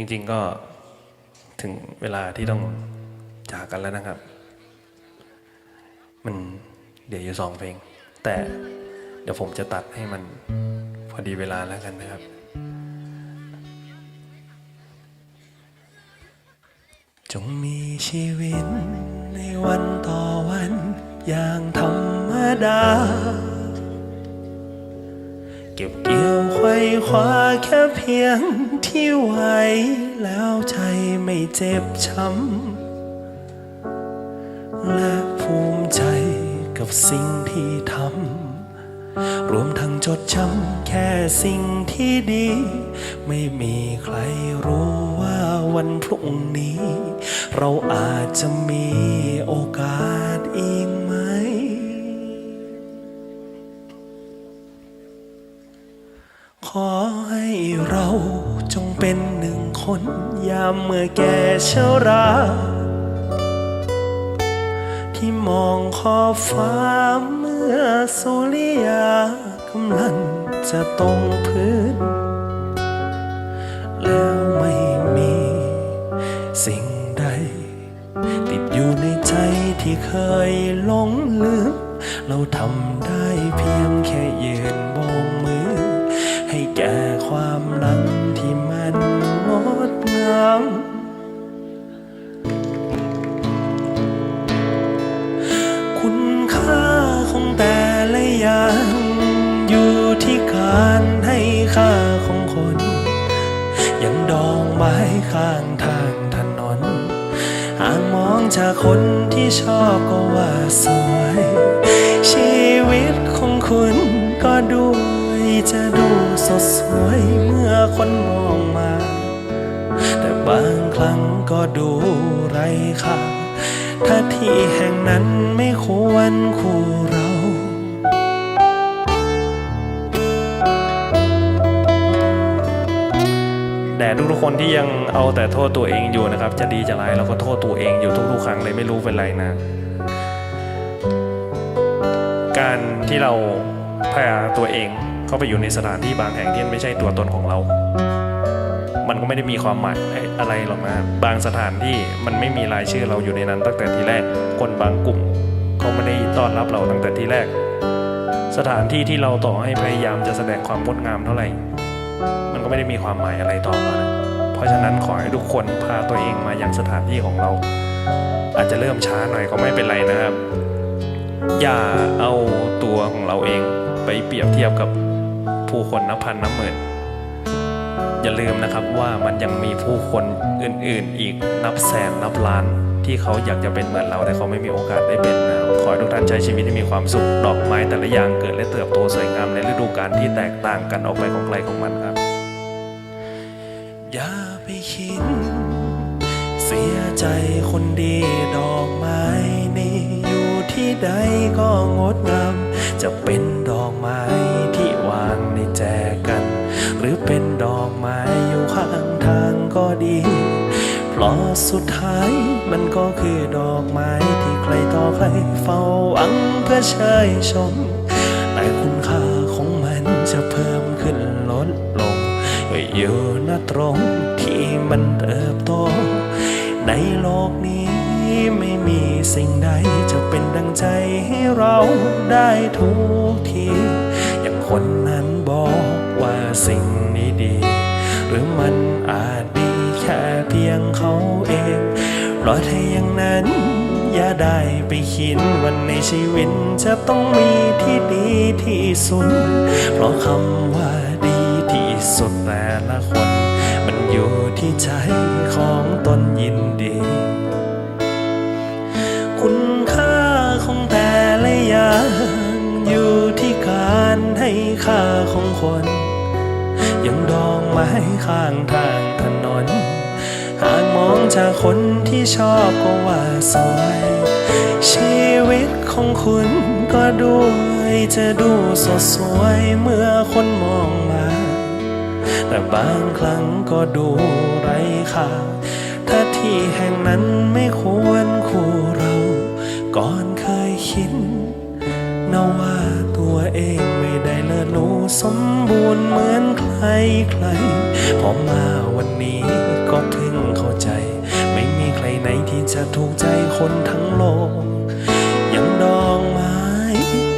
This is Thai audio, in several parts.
จริง ๆก็ถึงเวลาที่ต้องจากกันแล้วนะครับ มันเดี๋ยวอยู่สองเพลง แต่เดี๋ยวผมจะตัดให้มันพอดีเวลาแล้วกันนะครับ จงมีชีวิตในวันต่อวันอย่างธรรมดา เก็บเกี่ยวไขว้คว้าแค่เพียงที่ไหวแล้วใจไม่เจ็บช้ำและภูมิใจกับสิ่งที่ทำรวมทั้งจดจำแค่สิ่งที่ดี ไม่มีใครรู้ว่าวันพรุ่งนี้ เราอาจจะมีโอกาส ขอให้เราจงเป็นหนึ่งคนยามเมื่อแก่ชรา ที่มองขอบฟ้าเมื่อสุริยากำลังจะตรงพื้น แล้วไม่มีสิ่งใด ติดอยู่ในใจที่เคยหลงลืม เราทำได้เพียงแค่ยืนโบกมือ แก่ความหลังที่มันงดงามคุณค่าของแต่ละอย่างอยู่ที่การให้ค่าของคนย่างดอกไม้ข้างทางถนนหากมองจากคนที่ชอบก็ว่าสวย ชีวิตของคุณก็ด้วย จะดูสดสวยเมื่อคนมองมา แต่บางครั้งก็ดูไร้ค่าถ้าที่แห่งนั้นไม่ควรคู่เราแต่ทุกๆคนที่ยังเอาแต่โทษตัวเองอยู่นะครับ จะดีจะร้ายเราก็โทษตัวเองอยู่ทุกๆครั้งเลยไม่รู้เป็นไรนะ การที่เราพาตัวเอง เข้าไปอยู่ในสถานที่บางแห่งที่ไม่ใช่ตัวตนของเรา มันก็ไม่ได้มีความหมายอะไรหรอกนะบางสถานที่มันไม่มีรายชื่อเราอยู่ในนั้น ตั้งแต่ทีแรกคนบางกลุ่มเขาไม่ได้ต้อนรับเราตั้งแต่ทีแรก สถานที่ที่เราต่อให้พยายามจะแสดงความงดงามเท่าไหร่ มันก็ไม่ได้มีความหมายอะไรต่อมานะเพราะฉะนั้นขอให้ทุกคนพาตัวเองมายังสถานที่ของเรา อาจจะเริ่มช้าหน่อยก็ไม่เป็นไรนะครับ อย่าเอาตัวของเราเองไปเปรียบเทียบกับ ผู้คนนับพันนับหมื่นอย่าลืมนะครับว่ามันยังมีผู้คนอื่นๆ อีกนับแสนนับล้าน ที่เขาอยากจะเป็นเหมือนเราแต่เขาไม่มีโอกาสได้เป็นนะขอให้ทุกท่านใช้ชีวิตที่มีความสุขดอกไม้แต่ละอย่างเกิดและเติบโตสวยงามในฤดูกาลที่แตกต่างกันออกไปของใครของมันครับ อย่าไปคิดเสียใจคนดีดอกไม้นี่อยู่ที่ใดก็งดงามจะเป็นดอกไม้ที่ สุดท้าย มันก็คือดอกไม้ที่ใครต่อใครเฝ้าหวังเพื่อเชยชม แต่คุณค่าของมันจะเพิ่มขึ้นลดลงอยู่ณตรงที่มันเติบโต ในโลกนี้ไม่มีสิ่งใดจะเป็นดังใจให้เราได้ทุกที อย่างคนนั้นบอกว่าสิ่งนี้ดี หรือมันอาจ ค่เพียงเขาเองเพราะถ้าอย่างนั้น อย่าได้ไปคิดวันในชีวิตจะต้องมีที่ดีที่สุด เพราะคำว่าดีที่สุดแต่ละคน มันอยู่ที่ใจของตนยินดี คุณค่าของแต่ละอย่างอยู่ที่การให้ค่าของคนย่างดอกไม้ข้างทางถนน จากคนที่ชอบก็ว่าสวย ชีวิตของคุณก็ด้วยจะดูสดสวยเมื่อคนมองมา แต่บางครั้งก็ดูไร้ค่าถ้าที่แห่งนั้นไม่ควรคู่เรา ก่อนเคยคิดนะว่าตัวเองไม่ได้เลิศรู้สมบูรณ์เหมือนใครใครๆพอมาวันนี้ก็เพิ่ง จะถูกใจคนทั้งโลก ยังดอกไม้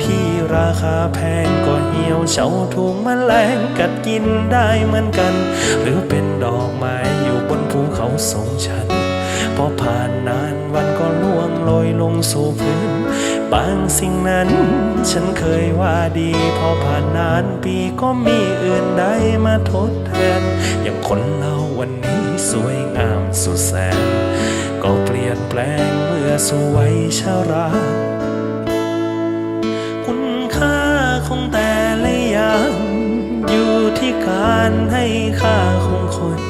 ที่ราคาแพงก็เหี่ยวเฉาถูกแมลงกัดกินได้เหมือนกัน หรือเป็นดอกไม้อยู่บนภูเขาสงชันพอผ่านนานวันก็ล่วงลอยลงสู่พื้น บางสิ่งนั้น ฉันเคยว่าดีพอผ่านนานปีก็มีอื่นใดมาทดแทน อย่างคนเราวันนี้สวยงามสุดแสน ก็เปลี่ยนแปลงเมื่อสวยชารา คุณค่าของแต่ละอย่างอยู่ที่การให้ค่าของคน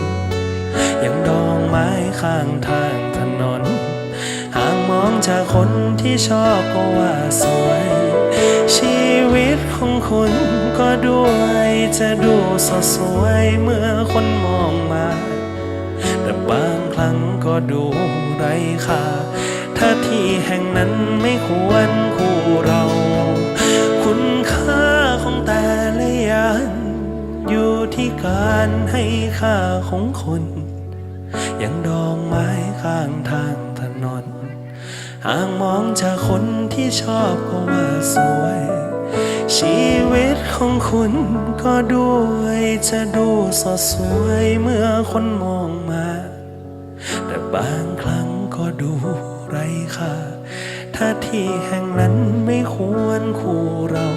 อย่างดอกไม้ข้างทาง จากคนที่ชอบก็ว่าสวย ชีวิตของคุณก็ด้วยจะดูสดสวยเมื่อคนมองมา แต่บางครั้งก็ดูไร้ค่าถ้าที่แห่งนั้นไม่ควรคู่เรา คุณค่าของแต่ละอย่างอยู่ที่การให้ค่าของคนอย่างดอกไม้ข้างทาง หากมองจากคนที่ชอบก็ว่าสวย ชีวิตของคุณก็ด้วยจะดูสดสวยเมื่อคนมองมา แต่บางครั้งก็ดูไรค่าถ้าที่แห่งนั้นไม่ควรคู่เรา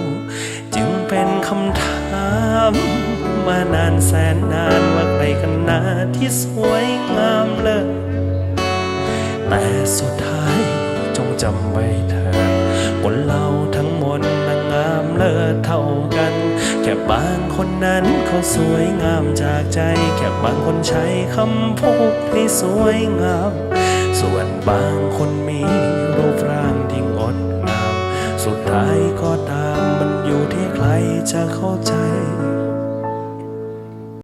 จึงเป็นคำถามมานานแสนนานว่าใครกันนาที่สวยงามเลิศแต่สุดท้าย จำไว้เถิดคนเราทั้งหมดนางงามเลิศเท่ากัน แค่บางคนนั้นเขาสวยงามจากใจ แค่บางคนใช้คำพูดให้สวยงาม ส่วนบางคนมีรูปร่างที่งดงาม สุดท้ายก็ตามมันอยู่ที่ใครจะเข้าใจ